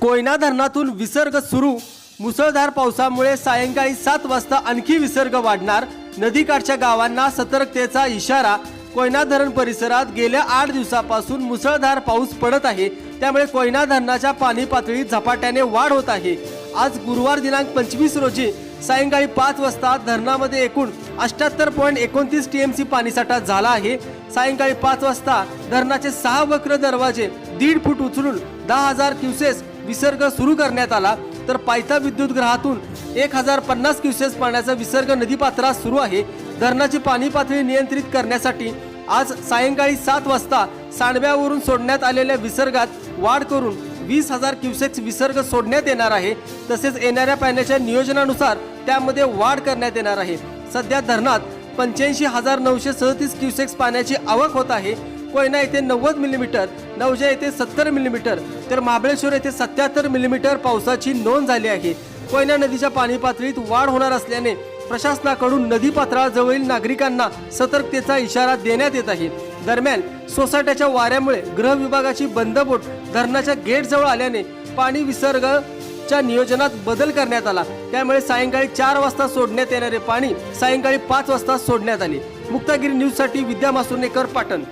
कोयना धरणातून विसर्ग सुरू. मुसळधार पावसामुळे सायंकाळी सात वाजता आणखी विसर्ग वाढणार. नदीकाठच्या गावांना सतर्कतेचा इशारा. कोयना धरण परिसरात गेल्या आठ दिवसापासून मुसळधार पाऊस पडत आहे. त्यामुळे कोयना धरणाच्या पाणी पातळीत झपाट्याने वाढ होत आहे. आज गुरुवार दिनांक पंचवीस रोजी सायंकाळी पाच वाजता धरणामध्ये एकूण अष्ट्याहत्तर पॉईंट एकोणतीस टीएमसी पाणीसाठा झाला आहे. सायंकाळी पाच वाजता धरणाचे सहा वक्र दरवाजे दीड फूट उचलून दहा हजार क्युसेस विसर्ग सुरू करण्यात आला. तर पायथा विद्युत ग्रहातून एक हजार पन्नास क्युसेस पाण्याचा विसर्ग नदीपात्रात सुरू आहे. धरणाची पाणी पातळी नियंत्रित करण्यासाठी आज सायंकाळी सात वाजता सांडव्यावरून सोडण्यात आलेल्या विसर्गात वाढ करून वीस हजार क्युसेक्स विसर्ग सोडण्यात येणार आहे. तसेच येणाऱ्या पाण्याच्या नियोजनानुसार त्यामध्ये वाढ करण्यात येणार आहे. सध्या धरणात पंच्याऐंशी हजार नऊशे सदतीस क्युसेक्स पाण्याची आवक होत आहे. कोयना येथे नव्वद मिलीमीटर नवजा येथे सत्तर मिलीमीटर तर महाबळेश्वर येथे सत्याहत्तर मिलीमीटर पावसाची नोंद झाली आहे. कोयना नदीच्या पाणी पातळीत वाढ होणार असल्याने प्रशासनाकडून नदी पात्राजवळील नागरिकांना सतर्कतेचा इशारा देण्यात येत आहे. दरम्यान सोसाट्याच्या वाऱ्यामुळे गृह विभागाची बंद बोट धरणाच्या गेटजवळ आल्याने पाणी विसर्ग च्या नियोजनात बदल करण्यात आला. त्यामुळे सायंकाळी चार वाजता सोडण्यात येणारे पाणी सायंकाळी पाच वाजता सोडण्यात आले. मुक्तागिरी न्यूजसाठी विद्या मासुर्नेकर पाटण.